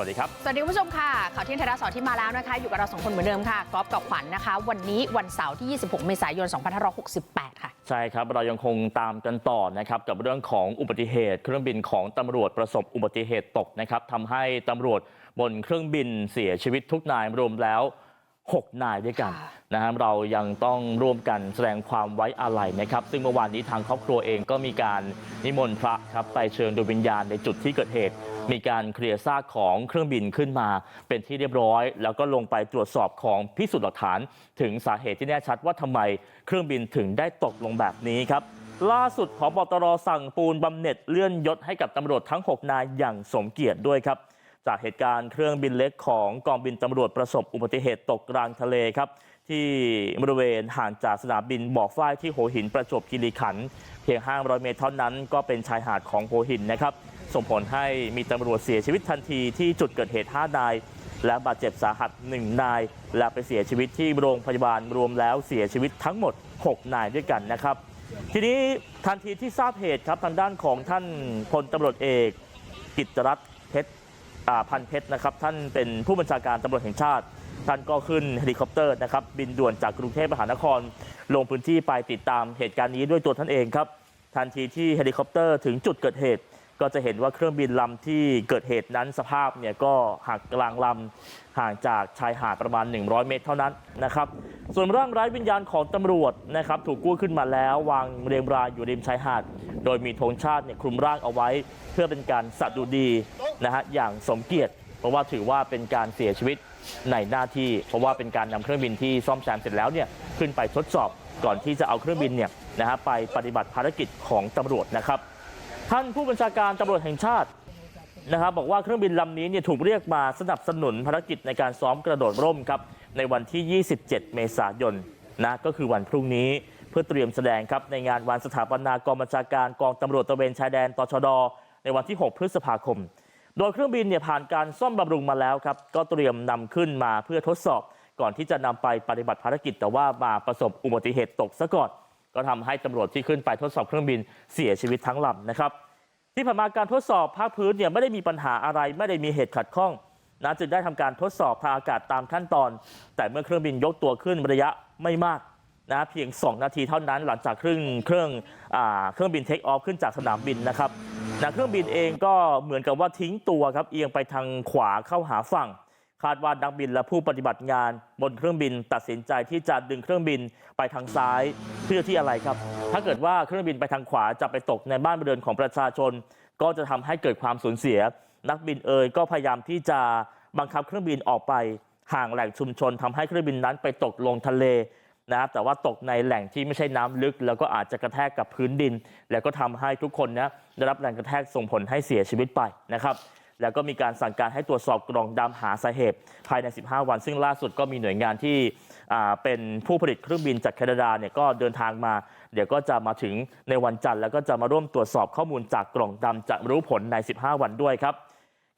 วัสดีครับ สวัสดีคุณผู้ชมค่ะข่าวเที่ยงไทยรัฐเสาร์ที่มาแล้วนะคะ อยู่กับเราสองคนเหมือนเดิมค่ะกอล์ฟกับขวัญนะคะ วันนี้วันเสาร์ที่ 26 เมษายน 2568 ค่ะ ใช่ครับ เรายังคงตามกันต่อนะครับกับเรื่องของอุบัติเหตุ เครื่องบินของตำรวจประสบอุบัติเหตุตกนะครับทำให้ตำรวจบนเครื่องบินเสียชีวิตทุกนายรวมแล้ว 6 นายด้วยกันค่ะนะฮะเรายังต้องร่วมกันแสดงความไว้อาลัยนะครับ ซึ่งเมื่อวานนี้ทางครอบครัวเองก็มีการนิมนต์พระครับไปเชิญดวงวิญญาณในจุดที่เกิดเหตุ มีการเคลียร์ซากของเครื่องบินขึ้นมาเป็นที่เรียบร้อย แล้วก็ลงไปตรวจสอบของพิสูจน์หลักฐาน ถึงสาเหตุที่แน่ชัดว่าทำไมเครื่องบินถึงได้ตกลงแบบนี้ครับล่าสุดพบตรสั่งปูนบำเหน็จเลื่อนยศให้กับตำรวจทั้ง 6 นายอย่างสมเกียรติด้วยครับ จากเหตุการณ์เครื่องบินเล็กของกองบินตำรวจประสบอุบัติเหตุตกกลางทะเลครับ ที่บริเวณห่างจากสนามบินบ่อฝ้ายที่หัวหินประจวบคีรีขันธ์เพียง 500 เมตรเท่านั้นก็เป็นชายหาดของหัวหินนะครับ ส่งผลให้มีตำรวจเสียชีวิตทันทีที่จุดเกิดเหตุ5นาย และบาดเจ็บสาหัส 1 นาย และไปเสียชีวิตที่โรงพยาบาลรวมแล้วเสียชีวิตทั้งหมด 6 นายด้วยกันนะครับ ทีนี้ทันทีที่ทราบเหตุครับทางด้านของท่านพลตำรวจเอกกิตรัตน์เพชรพันเพชรนะครับท่านเป็นผู้บัญชาการตำรวจแห่งชาติ ท่านก็ขึ้นเฮลิคอปเตอร์นะครับบินด่วนจากกรุงเทพมหานคร ลงพื้นที่ไปติดตามเหตุการณ์นี้ด้วยตัวท่านเองครับทันทีที่เฮลิคอปเตอร์ถึงจุดเกิดเหตุ ก็จะเห็นว่าเครื่องบินลำที่เกิดเหตุนั้นสภาพเนี่ยก็หักกลางลำห่างจากชายหาดประมาณ 100 เมตรเท่านั้นนะครับ ส่วนร่างไร้วิญญาณของตำรวจนะครับถูกกู้ขึ้นมาแล้ววางเรียงรายอยู่ริมชายหาด โดยมีธงชาติเนี่ยคลุมร่างเอาไว้ เพื่อเป็นการสัตดุดีนะฮะอย่างสมเกียรติ เพราะว่าถือว่าเป็นการเสียชีวิตในหน้าที่ เพราะว่าเป็นการนำเครื่องบินที่ซ่อมแซมเสร็จแล้วเนี่ยขึ้นไปทดสอบก่อนที่จะเอาเครื่องบินเนี่ยนะฮะไปปฏิบัติภารกิจของตำรวจนะครับ ท่านผู้บัญชาการตำรวจแห่งชาตินะครับบอกว่าเครื่องบินลำนี้เนี่ยถูกเรียกมาสนับสนุนภารกิจในการซ้อมกระโดดร่มครับในวันที่ 27 เมษายนนะก็คือวันพรุ่งนี้เพื่อเตรียมแสดงครับในงานวันสถาปนากองบัญชาการกองตำรวจตะเวนชายแดนตชด ในวันที่ 6 พฤษภาคม โดยเครื่องบินเนี่ยผ่านการซ่อมบำรุงมาแล้วครับก็เตรียมนำขึ้นมาเพื่อทดสอบ ก่อนที่จะนำไปปฏิบัติภารกิจแต่ว่ามาประสบอุบัติเหตุตกซะก่อน ก็ทำให้ตำรวจที่ขึ้นไปทดสอบเครื่องบินเสียชีวิตทั้งลำนะครับ ที่ผ่านมาการทดสอบภาคพื้นเนี่ยไม่ได้มีปัญหาอะไรไม่ได้มีเหตุขัดข้องนะจึงได้ทำการทดสอบทางอากาศตามขั้นตอน แต่เมื่อเครื่องบินยกตัวขึ้นระยะไม่มากนะเพียง 2 นาทีเท่านั้นหลังจากเครื่องเครื่องอเครื่องบินเทคออฟขึ้นจากสนามบินนะครับนะเครื่องบินเองก็เหมือนกับว่าทิ้งตัวครับเอียงไปทางขวาเข้าหาฝั่ง ว่านักบินและผู้ปฏิบัติงานบนเครื่องบินตัดสินใจที่จะดึงเครื่องบินไปทางซ้ายเพื่อที่อะไรครับ ถ้าเกิดว่าเครื่องบินไปทางขวาจะไปตกในบ้านเรือนของประชาชน ก็จะทำให้เกิดความสูญเสีย นักบินเอ่ยก็พยายามที่จะบังคับเครื่องบินออกไปห่างแหล่งชุมชนทำให้เครื่องบินนั้นไปตกลงทะเลนะครับแต่ว่าตกในแหล่งที่ไม่ใช่น้ำลึก แล้วก็อาจจะกระแทกกับพื้นดิน แล้วก็ทำให้ทุกคนนะได้รับแรงกระแทกส่งผลให้เสียชีวิตไปนะครับ แล้วก็มีการสั่งการให้ตรวจสอบกล่องดำหาสาเหตุภายใน 15 วัน ซึ่งล่าสุดก็มีหน่วยงานที่เป็นผู้ผลิตเครื่องบินจากแคนาดาเนี่ยก็เดินทางมา เดี๋ยวก็จะมาถึงในวันจันทร์แล้วก็จะมาร่วมตรวจสอบข้อมูลจากกล่องดำจะรู้ผลใน 15 วันด้วยครับ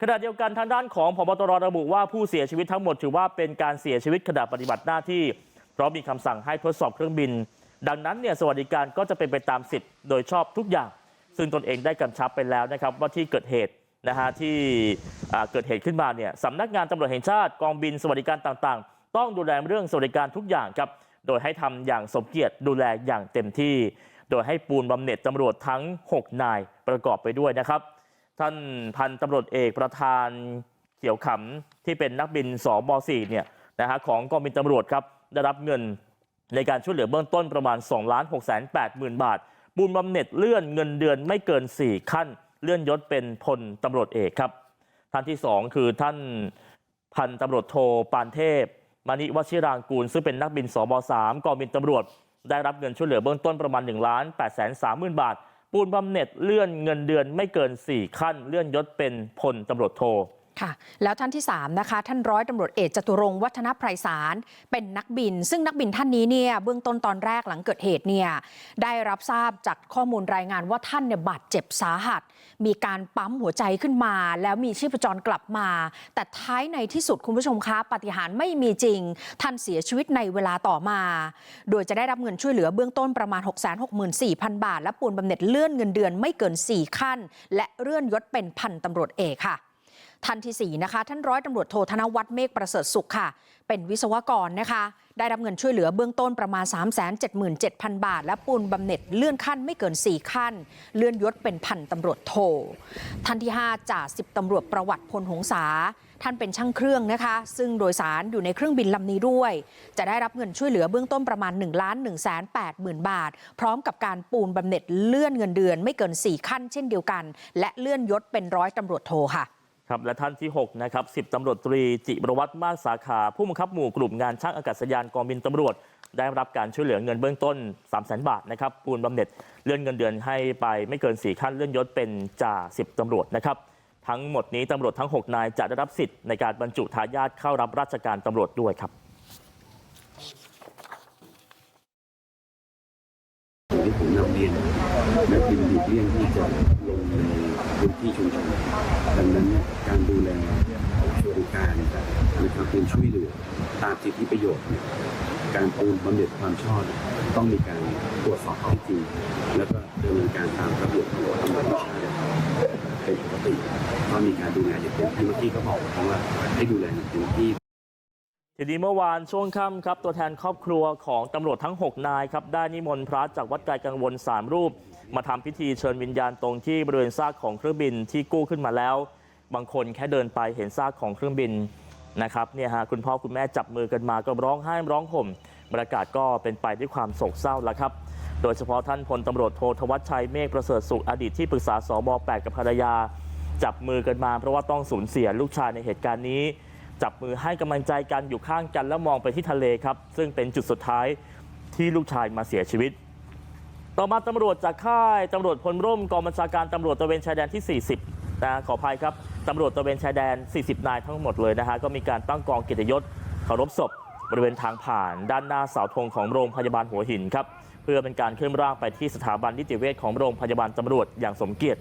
ขณะเดียวกันทางด้านของพบตรระบุว่าผู้เสียชีวิตทั้งหมดถือว่าเป็นการเสียชีวิตขณะปฏิบัติหน้าที่ เพราะมีคำสั่งให้ทดสอบเครื่องบิน ดังนั้นเนี่ยสวัสดิการก็จะเป็นไปตามสิทธิ์โดยชอบทุกอย่าง ซึ่งตนเองได้กำชับไปแล้วนะครับว่าที่เกิดเหตุ นะฮะที่เกิดเหตุขึ้นมาเนี่ยสำนักงานตำรวจแห่งชาติกองบินสวัสดิการต่างๆ ต้องดูแลเรื่องสวัสดิการทุกอย่างครับโดยให้ทำอย่างสมเกียรติดูแลอย่างเต็มที่ โดยให้ปูนบำเหน็จตำรวจทั้ง 6 นายประกอบไปด้วยนะครับ ท่านพันตำรวจเอกประธานเขียวขำที่เป็นนักบินสบ4เนี่ยนะฮะของกองบินตำรวจครับได้รับเงินในการช่วยเหลือเบื้องต้นประมาณ2ล้าน6 8 0 0 0 0 บาทบุญบำเหน็จเลื่อนเงินเดือนไม่เกิน 4 ขั้น เลื่อนยศเป็นพลตำรวจเอกครับท่านที่สองคือท่านพันตำรวจโทปานเทพมณิวชิรางกูลซึ่งเป็นนักบินสบ3กองบินตำรวจได้รับเงินช่วยเหลือเบื้องต้นประมาณ1ล้าน8 3 0 0 0 0บาทปูนบำเหน็จเลื่อนเงินเดือนไม่เกิน 4 ขั้น เลื่อนยศเป็นพลตำรวจโท ค่ะแล้วท่านที่3นะคะท่านร้อยตำรวจเอกจตุรงวัฒนไพรสารเป็นนักบิน ซึ่งนักบินท่านนี้เนี่ยเบื้องต้นตอนแรกหลังเกิดเหตุเนี่ยได้รับทราบจากข้อมูลรายงานว่าท่านเนี่ยบาดเจ็บสาหัส มีการปั๊มหัวใจขึ้นมา แล้วมีชีพจรกลับมา แต่ท้ายในที่สุดคุณผู้ชมคะปฏิหารไม่มีจริง ท่านเสียชีวิตในเวลาต่อมา โดยจะได้รับเงินช่วยเหลือเบื้องต้นประมาณ 664,000 บาท และปูนบำเหน็จเลื่อนเงินเดือนไม่เกิน 4 ขั้น และเลื่อนยศเป็นพันตำรวจเอกค่ะ ท่านทีสี่4นะคะ ท่านร้อยตำรวจโทธนวัฒน์เมฆประเสริฐสุขค่ะ เป็นวิศวกรนะคะ ได้รับเงินช่วยเหลือเบื้องต้นประมาณ 377,000 บาท และปูนบำเหน็จเลื่อนขั้นไม่เกิน 4 ขั้น เลื่อนยศเป็นพันตำรวจโท ท่านที่ 5จ่าสิบตำรวจประวัติพลหงษาท่านเป็นช่างเครื่องนะคะ ซึ่งโดยสารอยู่ในเครื่องบินลำนี้ด้วย จะได้รับเงินช่วยเหลือเบื้องต้นประมาณ1ล้าน1แสน8หมื่นบาท พร้อมกับการปูนบำเหน็จเลื่อนเงินเดือนไม่เกิน 4 ขั้นเช่นเดียวกัน และเลื่อนยศเป็นร้อยตำรวจโทค่ะ ครับและท่านที่6นะครับ10ตำรวจตรีจิรวัตรมากสาขาผู้บังคับหมู่กลุ่มงานช่างอากาศยานกองบินตำรวจ ได้รับการช่วยเหลือเงินเบื้องต้น 3 0 0 0 0 0 บาทนะครับปูนบำเหน็จเลื่อนเงินเดือนให้ไปไม่เกิน 4 ขั้นเลื่อนยศเป็นจ่า10ตำรวจนะครับทั้งหมดนี้ตำรวจทั้ง 6 นายจะได้รับสิทธิ์ในการบรรจุทายาทเข้ารับราชการตำรวจด้วยครับที่ผมนำเรียนนักบินหลีกเลี่ยงที่จะลง พื้นที่ชุมชนดังนั้นเนี่ยการดูแลสวัสดิการนะครับเป็นช่วยเหลือตามสิทธิประโยชน์เนี่ยการปูนบำเหน็จความชอบต้องมีการตรวจสอบข้อเท็จจริง แล้วก็ดำเนินการตามระเบียบของตำรวจชาติเป็นปกติก็มีการดูแลอย่างเต็มที่เมื่อกี้ก็บอกวว่าให้ดูแลอย่างเต็มที่ ทีนี้เมื่อวานช่วงค่ำครับตัวแทนครอบครัวของตำรวจทั้ง 6 นายครับได้นิมนต์พระจากวัดไกลกังวล 3 รูป มาทำพิธีเชิญวิญญาณตรงที่บริเวณซากของเครื่องบินที่กู้ขึ้นมาแล้ว บางคนแค่เดินไปเห็นซากของเครื่องบินนะครับเนี่ยฮะคุณพ่อคุณแม่จับมือกันมาก็ร้องไห้ร้องห่มบรรยากาศก็เป็นไปด้วยความโศกเศร้าแล้วครับ โดยเฉพาะท่านพลตำรวจโทธวัชชัยเมฆประเสริฐสุขอดีตที่ปรึกษาสบ8กับภรรยา จับมือกันมา เพราะว่าต้องสูญเสียลูกชายในเหตุการณ์นี้ จับมือให้กำลังใจกันอยู่ข้างกันแล้วมองไปที่ทะเลครับ ซึ่งเป็นจุดสุดท้ายที่ลูกชายมาเสียชีวิต ต่อมาตำรวจจากค่ายตำรวจพลร่มกองบัญชาการตำรวจตะเวนชายแดนที่ 40นะขออภัยครับตำรวจตะเวนชายแดน 40 นายทั้งหมดเลยนะฮะก็มีการตั้งกองเกียรติยศเคารพศพบริเวณทางผ่านด้านหน้าเสาธงของโรงพยาบาลหัวหินครับเพื่อเป็นการเคลื่อนร่างไปที่สถาบันนิติเวชของโรงพยาบาลตำรวจอย่างสมเกียรติ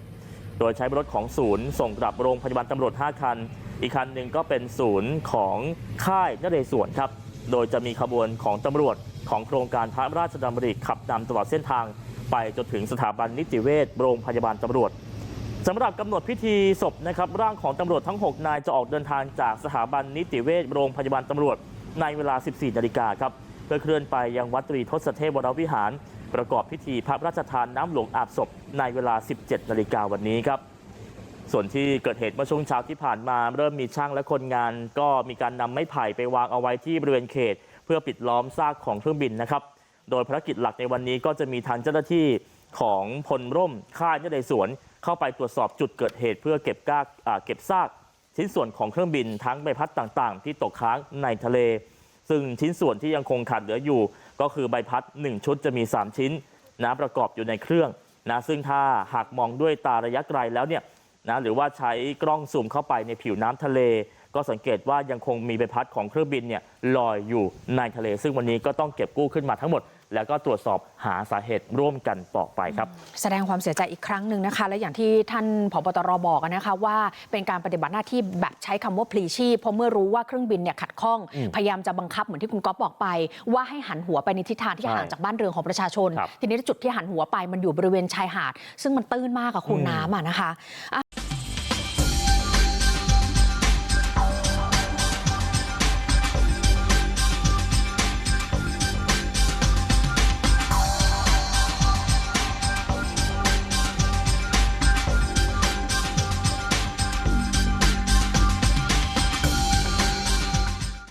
โดยใช้รถของศูนย์ส่งกลับโรงพยาบาลตำรวจ 5 คัน อีกคันหนึ่งก็เป็นศูนย์ของค่ายนเรศวรครับ โดยจะมีขบวนของตำรวจของโครงการพระราชดำริขับนำตลอดเส้นทาง ไปจนถึงสถาบันนิติเวชโรงพยาบาลตำรวจสำหรับกำหนดพิธีศพนะครับร่างของตำรวจทั้ง 6 นายจะออกเดินทางจากสถาบันนิติเวชโรงพยาบาลตำรวจในเวลา 14 นาฬิกาครับเพื่อเคลื่อนไปยังวัดตรีทศเทพวรวิหาร ประกอบพิธีพระราชทานน้ำหลวงอาบศพในเวลา 17 นาฬิกาวันนี้ครับ ส่วนที่เกิดเหตุเมื่อช่วงเช้าที่ผ่านมาเริ่มมีช่างและคนงานก็มีการนำไม้ไผ่ไปวางเอาไว้ที่บริเวณเขต เพื่อปิดล้อมซากของเครื่องบินนะครับ โดยภารกิจหลักในวันนี้ก็จะมีทางเจ้าหน้าที่ของพลร่มค่ายนเรศวรเข้าไปตรวจสอบจุดเกิดเหตุเพื่อเก็บกากเก็บซากชิ้นส่วนของเครื่องบินทั้งใบพัดต่างๆ ที่ตกค้างในทะเล ซึ่งชิ้นส่วนที่ยังคงขาดเหลืออยู่ ก็คือใบพัด 1 ชุดจะมี 3 ชิ้นนะประกอบอยู่ในเครื่องนะซึ่งถ้าหากมองด้วยตาระยะไกลแล้วเนี่ย หรือว่าใช้กล้องซูมเข้าไปในผิวน้ำทะเล ก็สังเกตว่ายังคงมีใบพัดของเครื่องบินเนี่ยลอยอยู่ในทะเล ซึ่งวันนี้ก็ต้องเก็บกู้ขึ้นมาทั้งหมด แล้วก็ตรวจสอบหาสาเหตุร่วมกันต่อไปครับ แสดงความเสียใจอีกครั้งหนึ่งนะคะ และอย่างที่ท่านผบตรบอกอะนะคะว่าเป็นการปฏิบัติหน้าที่แบบใช้คำว่าพลีชีพเพราะเมื่อรู้ว่าเครื่องบินเนี่ยขัดข้องอืมพยายามจะบังคับเหมือนที่คุณก๊อฟบอกไป ว่าให้หันหัวไปในทิศทางที่ใช่ห่างจากบ้านเรือนของประชาชนครับทีนี้จุดที่หันหัวไปมันอยู่บริเวณชายหาด ซึ่งมันตื้นมากอะคุณอืมน้ำอะนะคะ